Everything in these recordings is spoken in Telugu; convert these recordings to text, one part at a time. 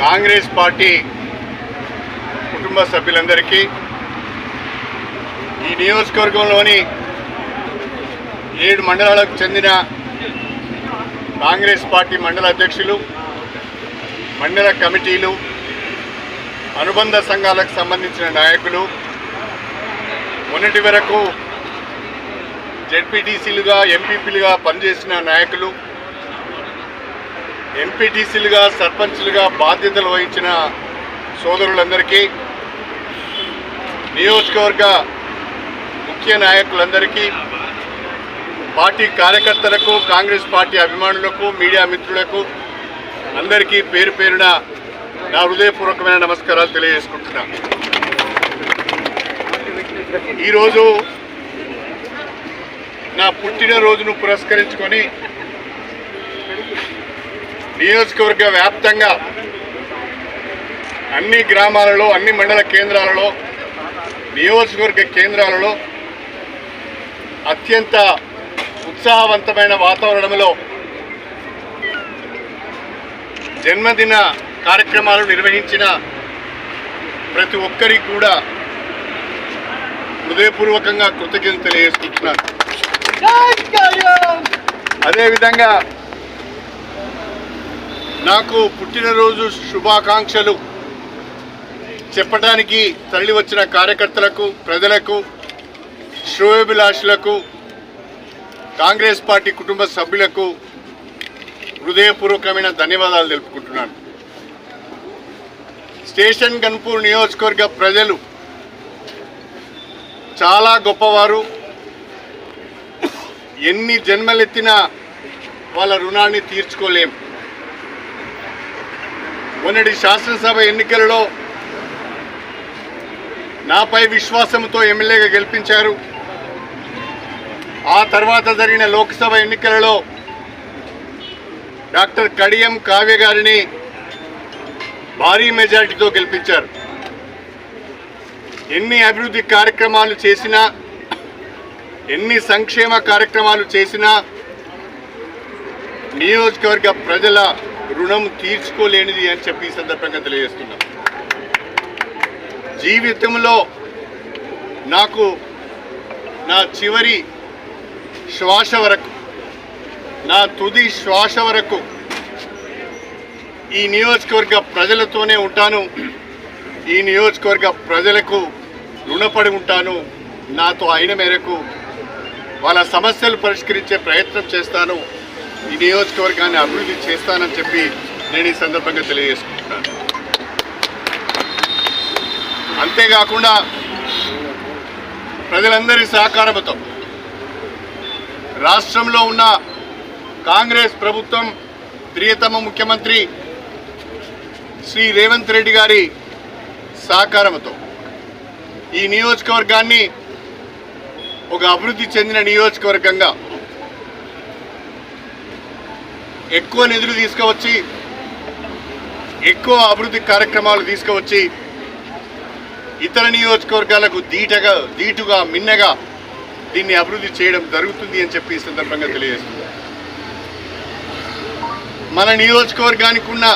కాంగ్రెస్ పార్టీ కుటుంబ సభ్యులందరికీ ఈ నియోజకవర్గంలోని ఏడు మండలాలకు చెందిన కాంగ్రెస్ పార్టీ మండల అధ్యక్షులు మండల కమిటీలు అనుబంధ సంఘాలకు సంబంధించిన నాయకులు మొన్నటి వరకు జెడ్పీటీసీలుగా ఎంపీపీలుగా పనిచేసిన నాయకులు ఎంపీటీసీలుగా సర్పంచ్లుగా బాధ్యతలు వహించిన సోదరులందరికీ నియోజకవర్గ ముఖ్య నాయకులందరికీ పార్టీ కార్యకర్తలకు కాంగ్రెస్ పార్టీ అభిమానులకు మీడియా మిత్రులకు అందరికీ పేరు పేరున నా హృదయపూర్వకమైన నమస్కారాలు తెలియజేసుకుంటున్నా. ఈరోజు నా పుట్టినరోజును పురస్కరించుకొని నియోజకవర్గ వ్యాప్తంగా అన్ని గ్రామాలలో అన్ని మండల కేంద్రాలలో నియోజకవర్గ కేంద్రాలలో అత్యంత ఉత్సాహవంతమైన వాతావరణంలో జన్మదిన కార్యక్రమాలు నిర్వహించిన ప్రతి ఒక్కరికి కూడా హృదయపూర్వకంగా కృతజ్ఞతలు తెలియజేసుకుంటున్నాను. అదేవిధంగా నాకు పుట్టినరోజు శుభాకాంక్షలు. చెప్పడానికి తరలి వచ్చిన కార్యకర్తలకు ప్రజలకు శ్రేయోభిలాషులకు కాంగ్రెస్ పార్టీ కుటుంబ సభ్యులకు హృదయపూర్వకమైన ధన్యవాదాలు తెలుపుకుంటున్నాను. స్టేషన్ గన్పూర్ నియోజకవర్గ ప్రజలు చాలా గొప్పవారు. ఎన్ని జన్మలెత్తినా వాళ్ళ రుణాన్ని తీర్చుకోలేము మొన్నటి శాసనసభ ఎన్నికలలో నాపై విశ్వాసంతో ఎమ్మెల్యేగా గెలిపించారు. ఆ తర్వాత జరిగిన లోక్సభ ఎన్నికలలో డాక్టర్ కడియం కావ్య గారిని భారీ మెజారిటీతో గెలిపించారు. ఎన్ని అభివృద్ధి కార్యక్రమాలు చేసినా ఎన్ని సంక్షేమ కార్యక్రమాలు చేసినా నియోజకవర్గ ప్రజల రుణం తీర్చుకోలేనిది అని చెప్పి ఈ సందర్భంగా తెలియజేస్తున్నాం. జీవితంలో నాకు నా చివరి శ్వాస వరకు నా తుది శ్వాస వరకు ఈ నియోజకవర్గ ప్రజలతోనే ఉంటాను. ఈ నియోజకవర్గ ప్రజలకు రుణపడి ఉంటాను. నాతో అయిన మేరకు వాళ్ళ సమస్యలు పరిష్కరించే ప్రయత్నం చేస్తాను. ఈ నియోజకవర్గాన్ని అభివృద్ధి చేస్తానని చెప్పి నేను ఈ సందర్భంగా తెలియజేసుకుంటున్నాను. అంతేకాకుండా ప్రజలందరి సహకారంతో రాష్ట్రంలో ఉన్న కాంగ్రెస్ ప్రభుత్వం ప్రియతమ ముఖ్యమంత్రి శ్రీ రేవంత్ రెడ్డి గారి సహకారంతో ఈ నియోజకవర్గాన్ని ఒక అభివృద్ధి చెందిన నియోజకవర్గంగా ఎక్కువ నిధులు తీసుకువచ్చి ఎక్కువ అభివృద్ధి కార్యక్రమాలు తీసుకువచ్చి ఇతర నియోజకవర్గాలకు దీటగా దీటుగా మిన్నగా దీన్ని అభివృద్ధి చేయడం జరుగుతుంది అని చెప్పి ఈ సందర్భంగా తెలియజేస్తుంది. మన నియోజకవర్గానికి ఉన్న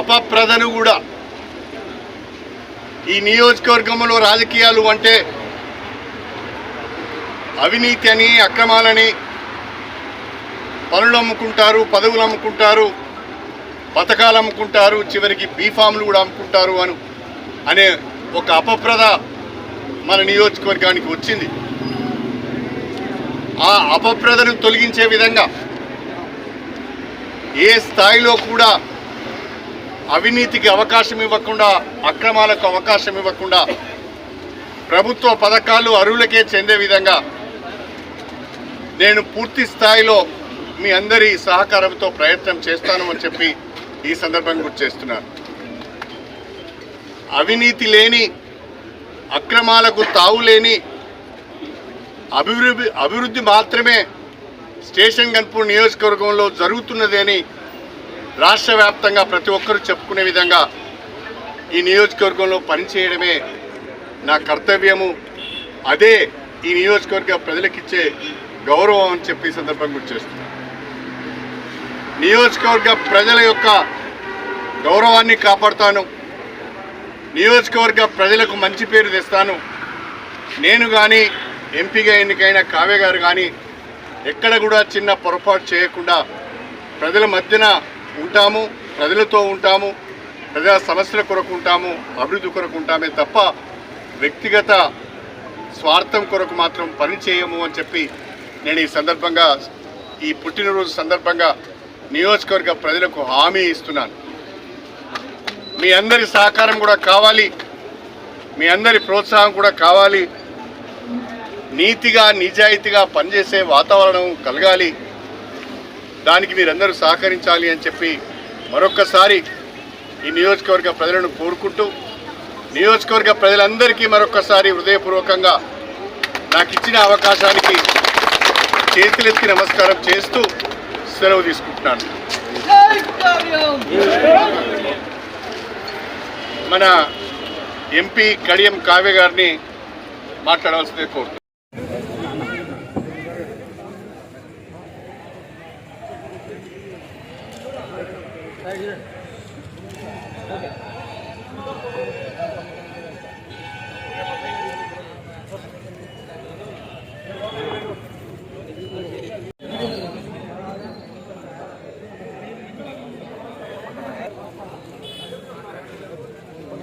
అపప్రదను కూడా ఈ నియోజకవర్గంలో రాజకీయాలు అంటే అవినీతి అని అక్రమాలని పనులు అమ్ముకుంటారు పదవులు అమ్ముకుంటారు పథకాలు అమ్ముకుంటారు చివరికి బీఫామ్లు కూడా అమ్ముకుంటారు అను అనే ఒక అపప్రద మన నియోజకవర్గానికి వచ్చింది. ఆ అపప్రదను తొలగించే విధంగా ఏ స్థాయిలో కూడా అవినీతికి అవకాశం ఇవ్వకుండా అక్రమాలకు అవకాశం ఇవ్వకుండా ప్రభుత్వ పథకాలు అరువులకే చెందే విధంగా నేను పూర్తి స్థాయిలో మీ అందరి సహకారంతో ప్రయత్నం చేస్తాను అని చెప్పి ఈ సందర్భంగా గుర్తు చేస్తున్నాను అవినీతి లేని అక్రమాలకు తావు లేని అభివృద్ధి అభివృద్ధి మాత్రమే స్టేషన్ గన్పూర్ నియోజకవర్గంలో జరుగుతున్నది అని రాష్ట్ర వ్యాప్తంగా ప్రతి ఒక్కరూ చెప్పుకునే విధంగా ఈ నియోజకవర్గంలో పనిచేయడమే నా కర్తవ్యము. అదే ఈ నియోజకవర్గ ప్రజలకిచ్చే గౌరవం అని చెప్పి సందర్భంగా గుర్తు చేస్తున్నాను నియోజకవర్గ ప్రజల యొక్క గౌరవాన్ని కాపాడుతాను. నియోజకవర్గ ప్రజలకు మంచి పేరు తెస్తాను. నేను కానీ ఎంపీగా ఎన్నికైన కావ్య గారు కానీ ఎక్కడ కూడా చిన్న పొరపాటు చేయకుండా ప్రజల మధ్యన ఉంటాము ప్రజలతో ఉంటాము ప్రజా సమస్యల కొరకు ఉంటాము అభివృద్ధి కొరకు ఉంటామే తప్ప వ్యక్తిగత స్వార్థం కొరకు మాత్రం పని చేయము అని చెప్పి నేను ఈ సందర్భంగా ఈ పుట్టినరోజు సందర్భంగా నియోజకవర్గ ప్రజలకు హామీ ఇస్తున్నాను. మీ అందరి సహకారం కూడా కావాలి. మీ అందరి ప్రోత్సాహం కూడా కావాలి. నీతిగా నిజాయితీగా పనిచేసే వాతావరణం కలగాలి. దానికి మీరందరూ సహకరించాలి అని చెప్పి మరొక్కసారి ఈ నియోజకవర్గ ప్రజలను కోరుకుంటూ నియోజకవర్గ ప్రజలందరికీ మరొక్కసారి హృదయపూర్వకంగా నాకు ఇచ్చిన అవకాశానికి చేతులెత్తి నమస్కారం చేస్తూ సెలవు తీసుకుంటున్నాను మన ఎంపీ కడియం కావ్య గారిని మాట్లాడవలసిందే కోరుతున్నాను Thank you. Okay.